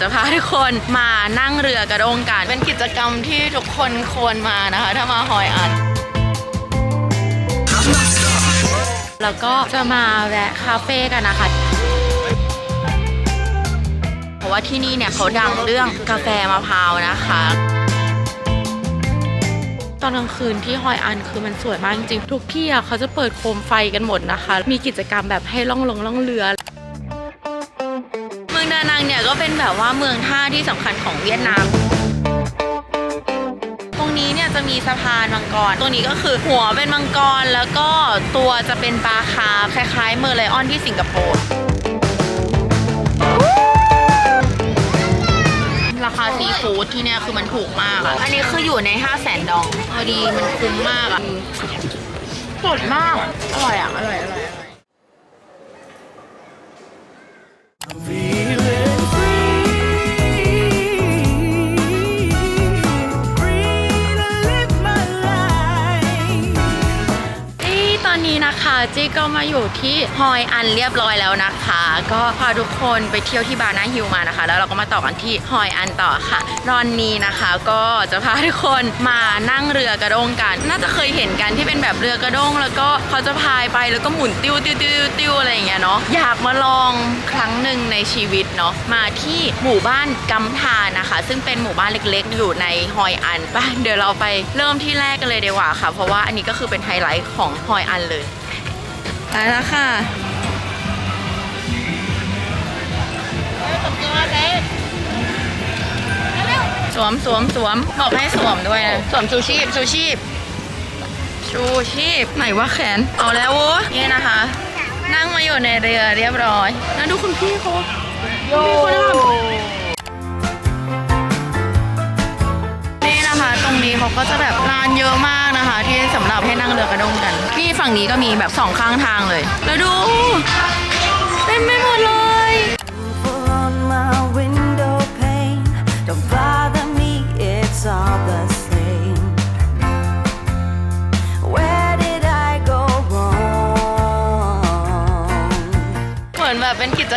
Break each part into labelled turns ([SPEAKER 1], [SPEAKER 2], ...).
[SPEAKER 1] จะพาทุกคนมานั่งเรือกระด้งกัน เป็นกิจกรรมที่ทุกคนควรมานะคะ ถ้ามาฮอยอันแล้วก็จะมาแวะคาเฟ่กันนะคะ เพราะว่าที่นี่เนี่ยเขาดังเรื่องกาแฟมะพร้าวนะคะตอนกลางคืนที่ฮอยอันคือมันสวยมากจริงๆทุกที่อะเขาจะเปิดโคมไฟกันหมดนะคะ มีกิจกรรมแบบให้ล่องลงล่องเรือ ดานังเนี่ยก็เป็นแบบว่าเมืองท่าที่สำคัญของเวียดนาม ตรงนี้เนี่ยจะมีสะพานมังกร ตรงนี้ก็คือหัวเป็นมังกรแล้วก็ตัวจะเป็นปลาคาร์ฟคล้ายๆเมอร์ไลออนที่สิงคโปร์ ราคาซีฟู้ดที่เนี่ยคือมันถูกมากอะอันนี้คืออยู่ใน 5 0 0แสนดอง พอดีมันคุ้มมากอะสดมาก อร่อยอะอร่อยอร่อยอร่อย จี้ก็มาอยู่ที่ฮอยอันเรียบร้อยแล้วนะคะ ก็พาทุกคนไปเที่ยวที่บานาฮิลมานะคะ แล้วเราก็มาต่อกันที่ฮอยอันต่อค่ะรอนนี้นะคะ ก็จะพาทุกคนมานั่งเรือกระด้งกัน น่าจะเคยเห็นกันที่เป็นแบบเรือกระด้ง แล้วก็เขาจะพายไปแล้วก็หมุนติ้วติ้วติ้วติ้วอะไรอย่างเงี้ยเนาะอยากมาลองครั้งหนึ่งในชีวิตเนาะมาที่หมู่บ้านกำธานะคะ ซึ่งเป็นหมู่บ้านเล็กๆ อยู่ในฮอยอันไปเดี๋ยวเราไปเริ่มที่แรกกันเลยดีกว่าค่ะ เพราะว่าอันนี้ก็คือเป็นไฮไลท์ของฮอยอันเลย ไปแล้วค่ะ สวมสวมสวมบอกให้สวมด้วยนะสวมชูชีพชูชีพ ชูชีพไหนว่าแขน เอาแล้วโว้ยนี่นะคะ นั่งมาอยู่ในเรือเรียบร้อย แล้วดูคุณพี่เขาโยนี่นะคะ ตรงนี้เขาก็จะแบบร้านเยอะมาก นะคะ ที่สำหรับให้นั่งเรือกระด้งกัน นี่ฝั่งนี้ก็มีแบบสองข้างทางเลย แล้วดู เต็มไปหมดเลย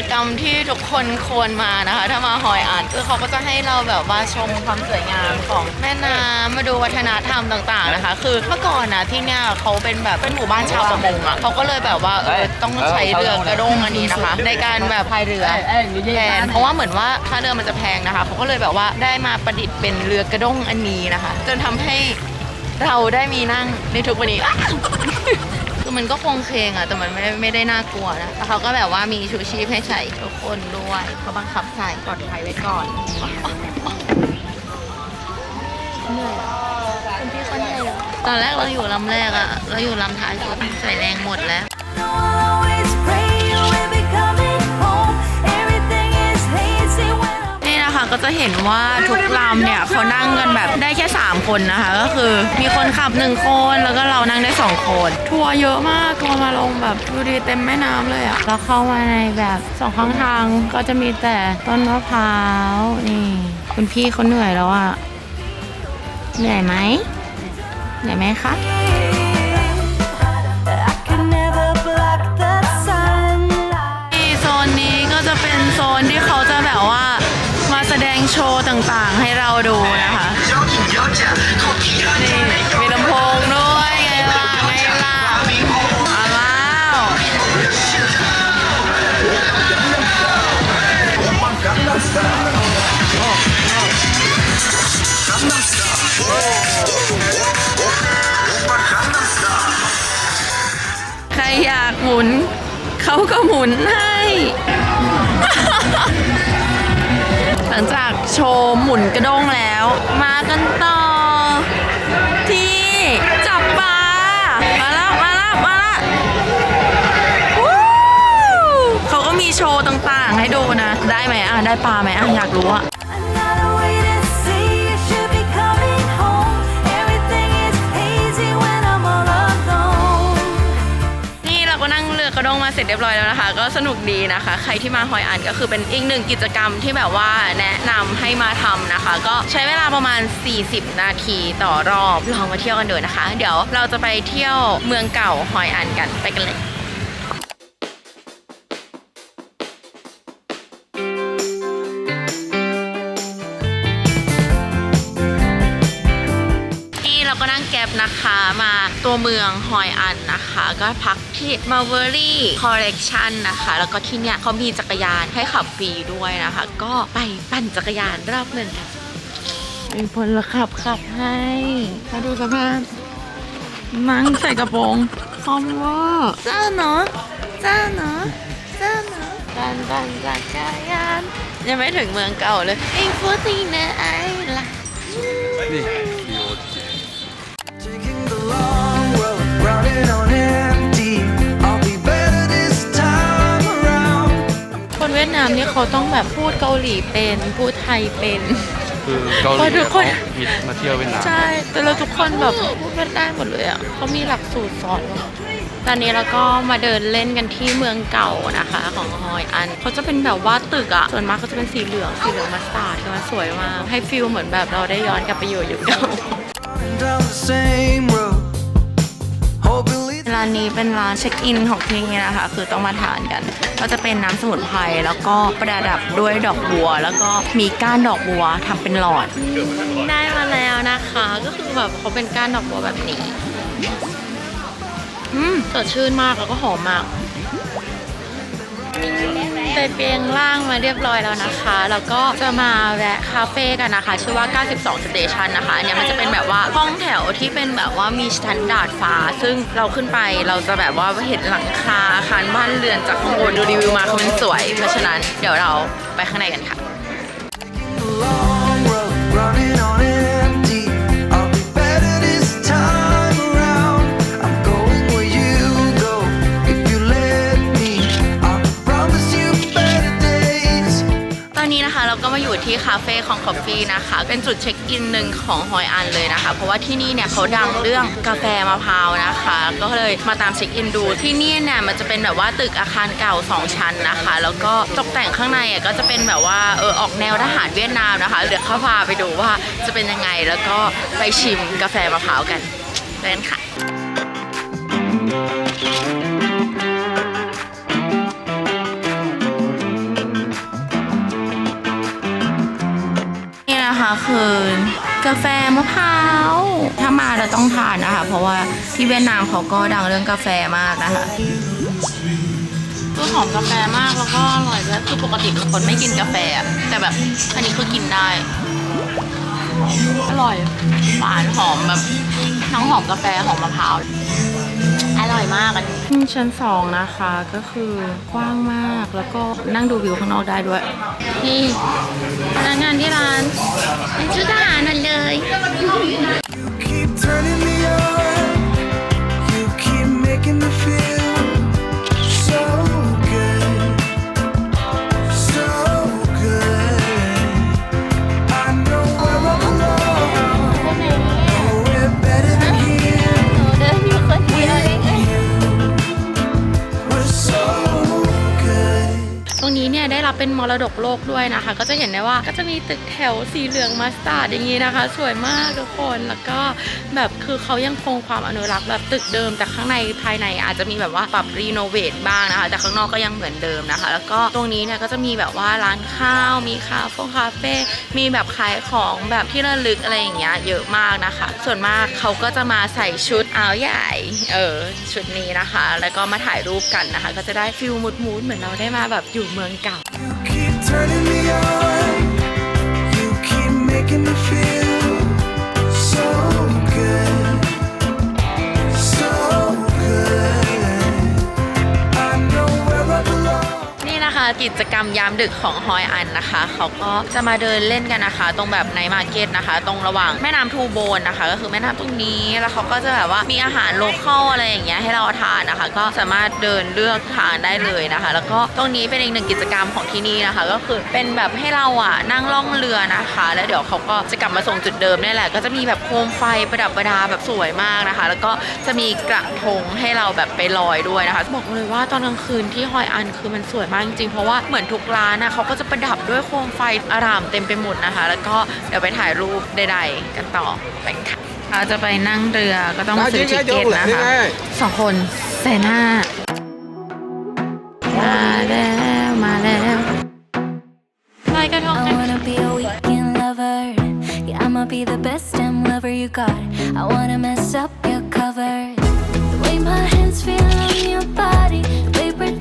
[SPEAKER 1] กิจกรรมที่ทุกคนควรมานะคะ ถ้ามาฮอยอันคือเขาก็จะให้เราแบบว่าชมความสวยงามของแม่น้ำมาดูวัฒนธรรมต่างๆนะคะ คือเมื่อก่อนนะที่เนี่ยเขาเป็นแบบเป็นหมู่บ้านชาวประมงอะเขาก็เลยแบบว่าเออต้องใช้เรือกระด้งอันนี้นะคะ ในการแบบพายเรือแทนเพราะว่าเหมือนว่าค่าเรือมันจะแพงนะคะเขาก็เลยแบบว่าได้มาประดิษฐ์เป็นเรือกระด้งอันนี้นะคะ จนทำให้เราได้มีนั่งในทุกวันนี้ คือมันก็คงเคงอะแต่มันไม่ไม่ได้น่ากลัวนะแล้วเขาก็แบบว่ามีชูชีพให้ใส่ทุกคนด้วยเขาบังคับใส่ปลอดภัยไว้ก่อนเหนื่อยคุณพี่เขาเหนื่อยเหรอตอนแรกเราอยู่ลำแรกอะเราอยู่ลำท้ายสุดใส่แรงหมดแล้ว ก็จะเห็นว่าทุกลำเนี่ยเขานั่งกันแบบได้แค่ 3 คนนะคะ ก็คือมีคนขับ 1 คนแล้วก็เรานั่งได้ 2 คน ทัวร์เยอะมากทัวร์มาลงแบบดูดีเต็มแม่น้ำเลยอะเราเข้ามาในแบบสองข้างทางก็จะมีแต่ต้นมะพร้าวนี่คุณพี่เขาเหนื่อยแล้วอะเหนื่อยไหมเหนื่อยไหมคะ ต่างๆ ให้เราดูนะคะนี่มีลำโพงด้วยไงล่ะไงล่ะมาแล้วใครอยากหมุน เขาก็หมุนให้ ว์หมุนกระด้งแล้ว มากันต่อ ที่จับปลามาแล้วมาแล้วมาแล้ววู้เขาก็มีโชว์ต่างๆ ให้ดูนะ ได้ไหมอะ ได้ปลาไหมอะ อยากรู้อะ รือกระด้งมาเสร็จเรียบร้อยแล้วนะคะ ก็สนุกดีนะคะ ใครที่มาฮอยอันก็คือเป็นอีกหนึ่งกิจกรรมที่แบบว่าแนะนำให้มาทำนะคะ ก็ใช้เวลาประมาณ 40 นาทีต่อรอบลองมาเที่ยวกันดูนะคะ เดี๋ยวเราจะไปเที่ยวเมืองเก่าฮอยอันกันไปกันเลย นะคะมาตัวเมืองฮอยอันนะคะ ก็พักที่ Mulberry Collection นะคะ แล้วก็ที่เนี่ยเขามีจักรยานให้ขับฟรีด้วยนะคะ ก็ไปปั่นจักรยานรอบหนึ่งกันมีพลขับขับให้มาดูสภาพนั่งใส่กระโปรงคอมเวอร์เจ้าเนาะเจ้าเนาะเจ้าเนาะปั่นปั่นจักรยานยังไม่ถึงเมืองเก่าเลยไอ้ฟูตีนะไอ้ละ
[SPEAKER 2] นี่
[SPEAKER 1] วียดนามนี่เขาต้องแบบพูดเกาหลีเป็นพูดไทยเป็น
[SPEAKER 2] คือเกาหลี
[SPEAKER 1] เพราะทุกคน
[SPEAKER 2] เขาฮิตมาเที่ยวเวียดนาม
[SPEAKER 1] ใช่ แต่เราทุกคนแบบพูดกันได้หมดเลยอะเขามีหลักสูตรสอนหมดตอนนี้เราก็มาเดินเล่นกันที่เมืองเก่านะคะ ของฮอยอันเขาจะเป็นแบบว่าตึกอะส่วนมากเขาจะเป็นสีเหลืองสีเหลืองมัสตาร์ดคือมันสวยมากให้ฟิลเหมือนแบบเราได้ย้อนกลับไปอยู่ยุคเก่าานนี้เป็นร้านเช็คอินของที่นี่นะคะ คือต้องมาทานกัน ก็จะเป็นน้ำสมุนไพรแล้วก็ประดับด้วยดอกบัว แล้วก็มีก้านดอกบัวทำเป็นหลอด ได้มาแล้วนะคะ ก็คือแบบเขาเป็นก้านดอกบัวแบบนี้ อืมสดชื่นมากแล้วก็หอมมาก ไปเปียงล่างมาเรียบร้อยแล้วนะคะ แล้วก็จะมาแวะคาเฟ่กันนะคะ ชื่อว่า 92 Station นะคะ อันนี้มันจะเป็นแบบว่าห้องแถวที่เป็นแบบว่ามีสแตนดาร์ดฟ้า ซึ่งเราขึ้นไปเราจะแบบว่าเห็นหลังคาอาคารบ้านเรือนจากข้างบนดูรีวิวมาคือมันสวย เพราะฉะนั้นเดี๋ยวเราไปข้างในกันค่ะ อยู่ที่คาเฟ่ของคอฟฟี่นะคะ เป็นจุดเช็คอินหนึ่งของฮอยอันเลยนะคะ เพราะว่าที่นี่เนี่ยเขาดังเรื่องกาแฟมะพร้าวนะคะ ก็เลยมาตามเช็คอินดูที่นี่เนี่ยมันจะเป็นแบบว่าตึกอาคารเก่า 2 ชั้นนะคะ แล้วก็ตกแต่งข้างในอะก็จะเป็นแบบว่าเออออกแนวทหารเวียดนามนะคะเดี๋ยวเขาพาไปดูว่าจะเป็นยังไงแล้วก็ไปชิมกาแฟมะพร้าวกันเล่นค่ะ นี่นะคะคือกาแฟมะพร้าว ถ้ามาเราต้องทานนะคะ เพราะว่าที่เวียดนามเขาก็ดังเรื่องกาแฟมากนะคะคือหอมกาแฟมากแล้วก็อร่อยด้วยคือปกติเป็นคนไม่กินกาแฟ แต่แบบอันนี้คือกินได้ อร่อยหวานหอมแบบทั้งหอมกาแฟหอมมะพร้าว มากอันนี้ชั้นสองนะคะก็คือกว้างมากแล้วก็นั่งดูวิวข้างนอกได้ด้วย นี่พนักงานที่ร้านเป็นชุดทหารหมดเลย เป็นมรดกโลกด้วยนะคะ ก็จะเห็นได้ว่าก็จะมีตึกแถวสีเหลืองมัสตาร์ดอย่างนี้นะคะ สวยมากทุกคนแล้วก็แบบคือเขายังคงความอนุรักษ์แบบตึกเดิมแต่ข้างในภายในอาจจะมีแบบว่าปรับรีโนเวทบ้างนะคะ แต่ข้างนอกก็ยังเหมือนเดิมนะคะ แล้วก็ตรงนี้เนี่ยก็จะมีแบบว่าร้านข้าวมีคาเฟ่คาเฟ่มีแบบขายของแบบที่ระลึกอะไรอย่างเงี้ยเยอะมากนะคะ ส่วนมากเขาก็จะมาใส่ชุดอาวใหญ่เออชุดนี้นะคะ แล้วก็มาถ่ายรูปกันนะคะ ก็จะได้ฟิลมูดมูดเหมือนเราได้มาแบบอยู่เมืองเก่า
[SPEAKER 3] turning me on. You keep making me feel
[SPEAKER 1] กิจกรรมยามดึกของฮอยอันนะคะ เขาก็จะมาเดินเล่นกันนะคะ ตรงแบบในมาร์เก็ตนะคะ ตรงระหว่างแม่น้ำทูโบนนะคะ ก็คือแม่น้ำตรงนี้แล้วเขาก็จะแบบว่ามีอาหารโลคอลอะไรอย่างเงี้ยให้เราทานนะคะ ก็สามารถเดินเลือกทานได้เลยนะคะ แล้วก็ตรงนี้เป็นอีกหนึ่งกิจกรรมของที่นี่นะคะ ก็คือเป็นแบบให้เราอะนั่งล่องเรือนะคะ แล้วเดี๋ยวเขาก็จะกลับมาส่งจุดเดิมนี่แหละ ก็จะมีแบบโคมไฟประดับประดาแบบสวยมากนะคะ แล้วก็จะมีกระทงให้เราแบบไปลอยด้วยนะคะบอกเลยว่าตอนกลางคืนที่ฮอยอันคือมันสวยมากจริงๆเพราะว่าเหมือนทุกร้านนะเขาก็จะประดับด้วยโคมไฟอารามเต็มไปหมดนะคะ แล้วก็เดี๋ยวไปถ่ายรูปใดๆกันต่อไปค่ะเราจะไปนั่งเรือก็ต้องซื้อทิเก็ตนะคะสองคนแสนห้ามาแล้วมาแล้วลอยกระทง
[SPEAKER 4] I
[SPEAKER 1] กัน
[SPEAKER 4] wanna be a weekend lover. Yeah, I'ma be the best damn lover you got. I wanna mess up your covers. The way my hands feel on your body, the way we're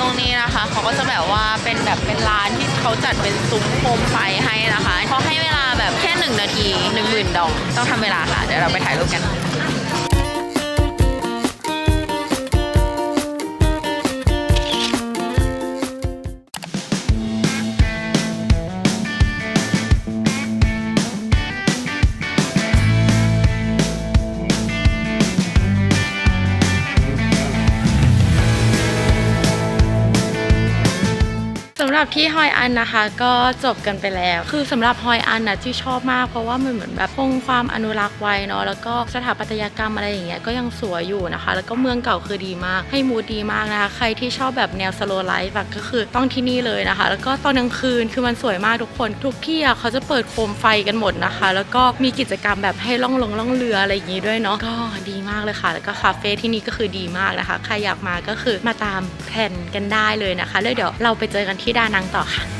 [SPEAKER 1] ตรงนี้นะคะเขาก็จะแบบว่าเป็นแบบเป็นร้านที่เขาจัดเป็นซุ้มโคมไฟให้นะคะเขาให้เวลาแบบแค่หนึ่งนาทีหนึ่งหมื่นดองต้องทำเวลาค่ะ เดี๋ยวเราไปถ่ายรูปกัน รับที่ฮอยอันนะคะก็จบกันไปแล้ว คือสำหรับฮอยอันนะที่ชอบมากเพราะว่ามันเหมือนแบบ งความอนุรักษ์ไว้เนาะแล้วก็สถาปัตยกรรมอะไรอย่างเงี้ยก็ยังสวยอยู่นะคะ แล้วก็เมืองเก่าคือดีมาก ให้มูดดีมากนะคะ ใครที่ชอบแบบแนวสโลไลฟ์แบบก็คือต้องที่นี่เลยนะคะ แล้วก็ตอนกลางคืนคือมันสวยมากทุกคน ทุกที่อะเขาจะเปิดโคมไฟกันหมดนะคะ แล้วก็มีกิจกรรมแบบให้ล่องลงล่องเรืออะไรอย่างงี้ด้วยเนาะก็ดีมากเลยค่ะ แล้วก็คาเฟ่ที่นี่ก็คือดีมากนะคะ ใครอยากมาก็คือมาตามแผนกันได้เลยนะคะแล้วเดี๋ยวเราไปเจอกันที่ดานังต่อค่ะ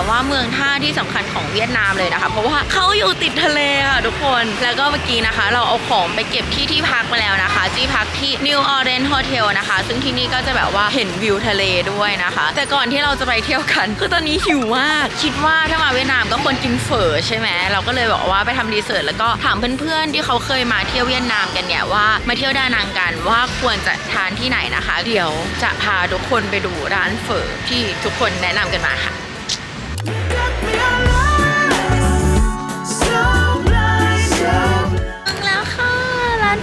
[SPEAKER 1] แบบว่าเมืองท่าที่สำคัญของเวียดนามเลยนะคะ เพราะว่าเขาอยู่ติดทะเลค่ะทุกคนแล้วก็เมื่อกี้นะคะ เราเอาของไปเก็บที่ที่พักมาแล้วนะคะจี้พักที่ New Orange Hotel นะคะ ซึ่งที่นี่ก็จะแบบว่าเห็นวิวทะเลด้วยนะคะ แต่ก่อนที่เราจะไปเที่ยวกันคือตอนนี้หิวมากคิดว่าถ้ามาเวียดนามก็ควรกินเฝอใช่ไหมเราก็เลยบอกว่าไปทำรีเสิร์ชแล้วก็ถามเพื่อนๆที่เขาเคยมาเที่ยวเวียดนามกันเนี่ยว่ามาเที่ยวดานังกันว่าควรจะทานที่ไหนนะคะ เดี๋ยวจะพาทุกคนไปดูร้านเฝอที่ทุกคนแนะนำกันมาค่ะ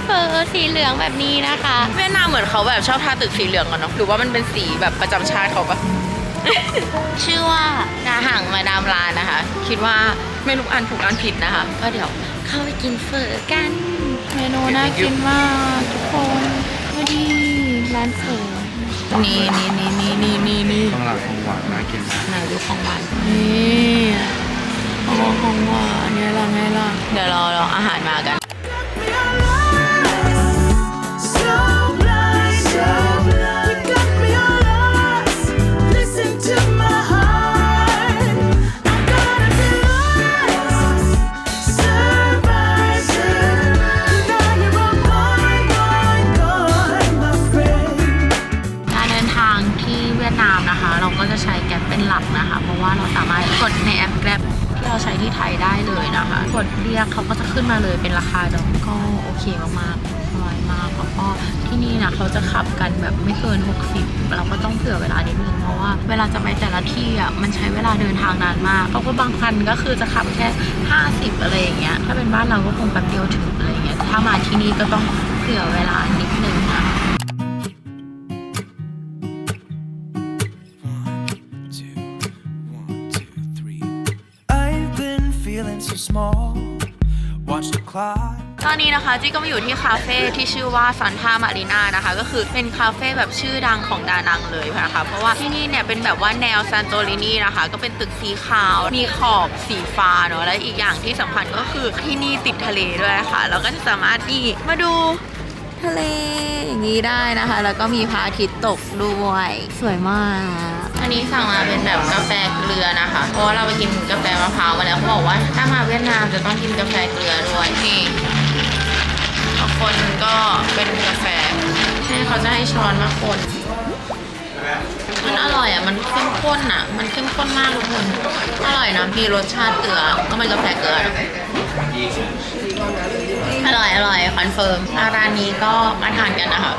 [SPEAKER 1] เฟอสีเหลืองแบบนี้นะคะ เวียดนามเหมือนเขาแบบชอบทาตึกสีเหลืองกันเนาะหรือว่ามันเป็นสีแบบประจำชาติเขาปะ ชื่อว่าดาหังมาดามร้านนะคะ คิดว่าไม่รู้อ่านถูกอ่านผิดนะคะ ก็เดี๋ยวเข้าไปกินเฟอกัน เมนูน่ากินมากทุกคนมาดีร้านเฟอนี่นี่นี่นี่นี่นี่นี่
[SPEAKER 2] ข้างหลังของหวานน่ากินมาก
[SPEAKER 1] ไหนดูของหวานนี่ของของหวานเนี่ยละไงล่ะเดี๋ยวเราเราอาหารมากัน ใช้ที่ไทยได้เลยนะคะกดเรียกเขาก็จะขึ้นมาเลยเป็นราคาดอกก็โอเคมากๆสบายมากแล้วก็ที่นี่นะเขาจะขับกันแบบไม่เกิน 60 เราก็ต้องเผื่อเวลานิดนึงเพราะว่าเวลาจะไปแต่ละที่อะมันใช้เวลาเดินทางนานมากเขาก็บางคันก็คือจะขับแค่ 50 อะไรอย่างเงี้ยถ้าเป็นบ้านเราก็คงแป๊บเดียวถึงอะไรอย่างเงี้ยถ้ามาที่นี่ก็ต้องเผื่อเวลานิด
[SPEAKER 5] small. Watch the clock.
[SPEAKER 1] ตอนนี้นะคะจี้ก็มาอยู่ที่คาเฟ่ที่ชื่อว่าซันทามารีนานะคะ ก็คือเป็นคาเฟ่แบบชื่อดังของดานังเลยนะคะเพราะว่าที่นี่เนี่ยเป็นแบบว่าแนวซันโตรินีนะคะ ก็เป็นตึกสีขาวมีขอบสีฟ้าเนาะและอีกอย่างที่สำคัญก็คือที่นี่ติดทะเลด้วยค่ะแล้วก็จะสามารถที่มาดูทะเลอย่างนี้ได้นะคะ แล้วก็มีพระอาทิตย์ตกด้วย สวยมาก อันนี้สั่งมาเป็นแบบกาแฟเกลือนะคะ เพราะว่าเราไปกินกาแฟมะพร้าวมาแล้วเขาบอกว่า ถ้ามาเวียดนามจะต้องกินกาแฟเกลือด้วยนี่บางคนก็เป็นกาแฟให้เขาจะให้ช้อนมาคนมันอร่อยอะ มันเข้มข้นอะ มันเข้มข้นมากทุกคน อร่อยนะมีรสชาติเกลือ ก็มันกาแฟเกลือนะอร่อย อร่อย คอนเฟิร์ม ร้านนี้ก็มาทานกันนะคะ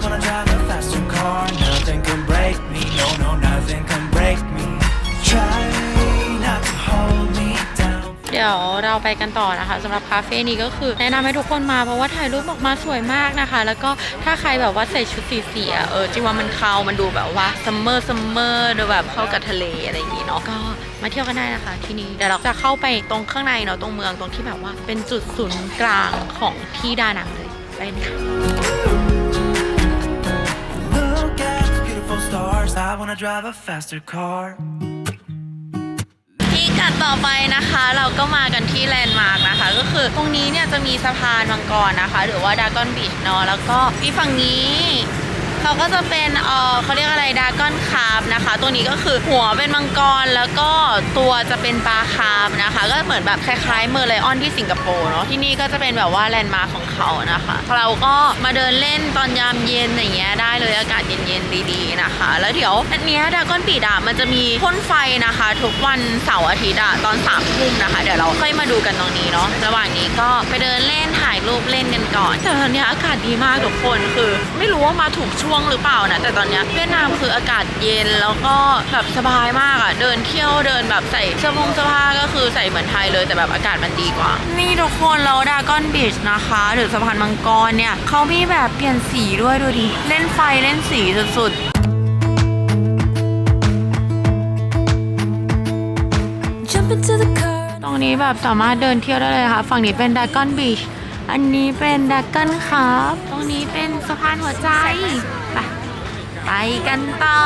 [SPEAKER 5] stars. I wanna drive a faster car. Nothing can break me. No, no, nothing can break me. Try not to hold me down.
[SPEAKER 1] เดี๋ยวเราไปกันต่อนะคะสำหรับคาเฟ่นี้ก็คือแนะนำให้ทุกคนมาเพราะว่าถ่ายรูปออกมาสวยมากนะคะ แล้วก็ถ้าใครแบบว่าใส่ชุดสีเสีๆอะเออจริงว่ามันเข้ามันดูแบบว่าซัมเมอร์ซัมเมอร์ดูแบบเข้ากับทะเลอะไรอย่างงี้เนาะก็มาเที่ยวกันได้นะคะ ที่นี่เดี๋ยวเราจะเข้าไปตรงข้างในเนาะตรงเมืองตรงที่แบบว่าเป็นจุดศูนย์กลางของที่ดานังเลยไปกันค่ะ
[SPEAKER 5] drive a faster car.
[SPEAKER 1] ที่กัดต่อไปนะคะ เราก็มากันที่แลนด์มาร์กนะคะ ก็คือตรงนี้เนี่ยจะมีสะพานมังกรนะคะ หรือว่าดากอนบีชเนาะแล้วก็ที่ฝั่งนี้ เขาก็จะเป็นเออเขาเรียกอะไรดากอนคาร์ฟนะคะ ตัวนี้ก็คือหัวเป็นมังกรแล้วก็ตัวจะเป็นปลาคาร์ฟนะคะ ก็เหมือนแบบคล้ายๆเมอร์ไลออนที่สิงคโปร์เนาะที่นี่ก็จะเป็นแบบว่าแลนด์มาร์คของเขานะคะ เราก็มาเดินเล่นตอนยามเย็นอย่างเงี้ยได้เลยอากาศเย็นๆดีๆนะคะ แล้วเดี๋ยวอันเนี้ยดากอนบีดอะมันจะมีพ่นไฟนะคะ ทุกวันเสาร์อาทิตย์อะตอนสามทุ่มนะคะ เดี๋ยวเราค่อยมาดูกันตรงนี้เนาะระหว่างนี้ก็ไปเดินเล่นถ่ายรูปเล่นกันก่อนแต่ตอนนี้อากาศดีมากทุกคนคือ ไม่รู้ว่ามาถูกช่วงหรือเปล่านะแต่ตอนเนี้ยเวียดนามคืออากาศเย็นแล้วก็แบบสบายมากอะเดินเที่ยวเดินแบบใส่เสื้อผงเสื้อผ้าก็คือใส่เหมือนไทยเลยแต่แบบอากาศมันดีกว่า นี่ทุกคนแล้วดากอนบีชนะคะ หรือสะพานมังกรเนี่ยเขามีแบบเปลี่ยนสีด้วยดูดิเล่นไฟเล่นสีสุดๆ
[SPEAKER 4] Jump into the car.
[SPEAKER 1] ตรงนี้แบบสามารถเดินเที่ยวได้เลยค่ะ ฝั่งนี้เป็นดากอนบีช อันนี้เป็นดากอนครับ ตรงนี้เป็นสะพานหัวใจ ไปไปกันต่อ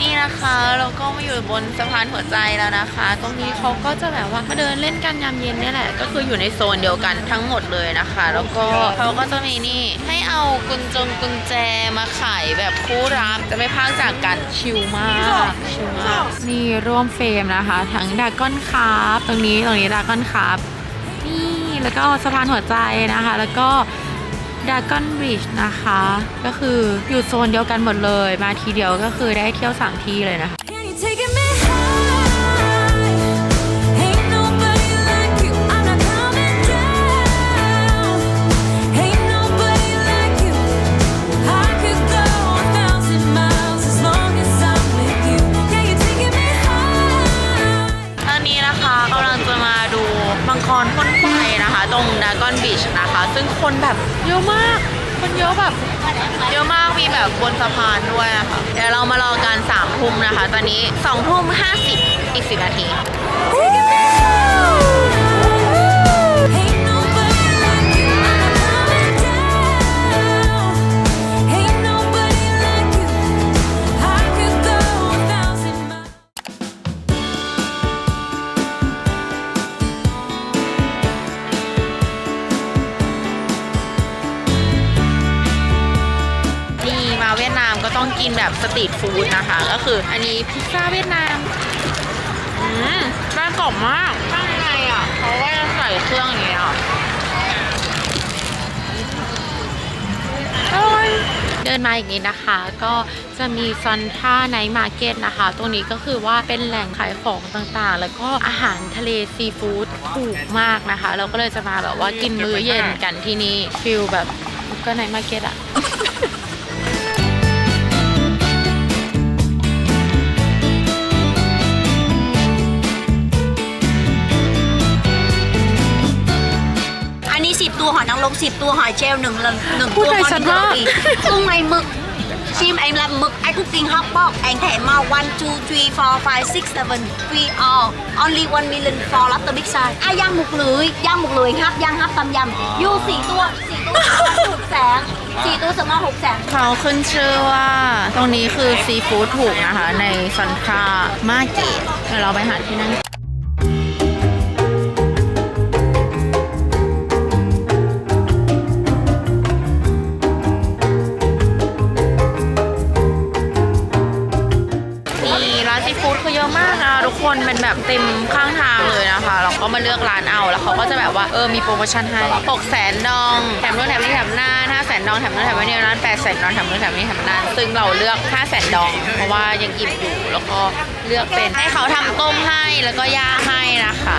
[SPEAKER 1] นี่นะคะเราก็มาอยู่บนสะพานหัวใจแล้วนะคะ ตรงนี้เขาก็จะแบบว่ามาเดินเล่นกันยามเย็นนี่แหละ ก็คืออยู่ในโซนเดียวกันทั้งหมดเลยนะคะ แล้วก็เขาก็จะมีนี่ให้เอากุญจงกุญแจมาขายแบบคู่รักจะไม่พากจากกันชิลมากชิลมากนี่ร่วมเฟรมนะคะ ทั้งดากอนคาร์ตรงนี้ตรงนี้ดากอนคาร์นี่ แล้วก็สะพานหัวใจนะคะ แล้วก็ดากอนบริดจ์นะคะ ก็คืออยู่โซนเดียวกันหมดเลย มาทีเดียวก็คือได้เที่ยวสามที่เลยนะคะ คนแบบเยอะมาก คนเยอะแบบ เยอะมากมีแบบบนสะพานด้วยนะคะเดี๋ยวเรามารอกันสามทุ่มนะคะ ตอนนี้สองทุ่มห้าสิบอีกสิบนาที องกินแบบสตรีทฟู้ดนะคะ ก็คืออันนี้พิซซ่าเวียดนาม อืมน่ากรอบมากข้างในอะเขาว่าจะใส่เครื่องอย่างเงี้ยอะอร่อยเดินมาอีกนิดนะคะ ก็จะมีซอนท่าไนท์มาร์เก็ตนะคะ ตรงนี้ก็คือว่าเป็นแหล่งขายของต่างๆ แล้วก็อาหารทะเลซีฟู้ดถูกมากนะคะ เราก็เลยจะมาแบบว่ากินมื้อเย็นกันที่นี่ฟิลแบบก็ไนท์มาร์เก็ตอะ
[SPEAKER 6] 10ตัวหอยนางรม10ตัวหอยเชลล์หนึ่งละหนึ่ง
[SPEAKER 1] พูด
[SPEAKER 6] ตัว
[SPEAKER 1] ไทยชัดมาก
[SPEAKER 6] อีกุ้งในหมึกชิมเองละหมึกไอ้กุ๊กกิ้งฮอปปอกแองแถมมา1 2 3 4 5 6 7 3 all only 1 million for lobster big size อะย่างหมุกหลุยย่างหมุกหลุยครับย่างฮับตำยำอยู่สี่ตัวสี่ตัวหกแสนสี่ตัวสมมาหกแสน
[SPEAKER 1] เขาขึ้นชื่อว่า ตรงนี้คือซีฟู้ดถูกนะคะ ในซันทรามาเกตเดี๋ยวเราไปหาที่นั่ง คนเป็นแบบเต็มข้างทางเลยนะคะเราก็มาเลือกร้านเอาแล้วเขาก็จะแบบว่าเออมีโปรโมชั่นให้6แสนดองแถมนู่นแถมนี่แถมหน้า5แสนดองแถมนู่นแถมนี่ร้าน8แสนดองแถมนู่นแถมนี่แถมนั่นซึ่งเราเลือกถ้าแสนดอง เพราะว่ายังอิ่มอยู่แล้วก็เลือกเป็นให้เขาทำต้มให้แล้วก็ย่างให้นะคะ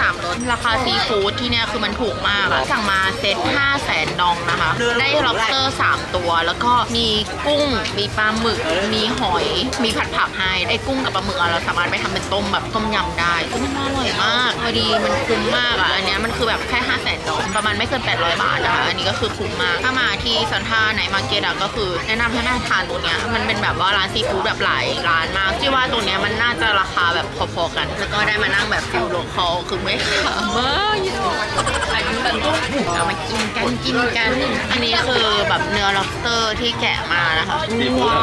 [SPEAKER 1] สามรสราคาซีฟู้ดที่เนี่ยคือมันถูกมากอะสั่งมาเซ็ต5แสนดองนะคะ ได้ล็อบสเตอร์3ตัว แล้วก็มีกุ้ง มีปลาหมึก มีหอย มีผัดผักให้ไอ้กุ้งกับปลาหมึกอะเราสามารถไปทำเป็นต้มแบบต้มยำได้ซึ่งมันอร่อยมากพอดีมันคุ้มมากอะอันเนี้ยมันคือแบบแค่5แสนดองประมาณไม่เกิน 800 บาทนะคะอันนี้ก็คือคุ้มมาก ถ้ามาที่ซันท่าไหนมาเก็ตอะก็คือแนะนำให้มาทานตรงเนี้ยมันเป็นแบบว่าร้านซีฟู้ดแบบหลายร้านมากที่ว่าตรงเนี้ยมันน่าจะราคาแบบพอๆกัน แล้วก็ได้มานั่งแบบฟิลโลคอลคือไม่ขามากเอามากินกันกินกัน อันนี้คือแบบเนื้อ lobster ที่แกะมานะคะว้า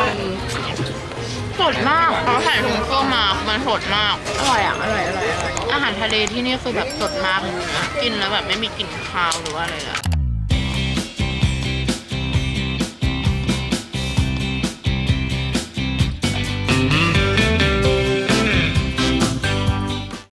[SPEAKER 1] วสดมากเขาใส่ถุงเครื่องมา มันสดมาก อร่อยอะ อร่อยอร่อยอาหารทะเลที่นี่คือแบบสดมากเลยนะกินแล้วแบบไม่มีกลิ่นคาวหรือว่าอะไรเลยอะ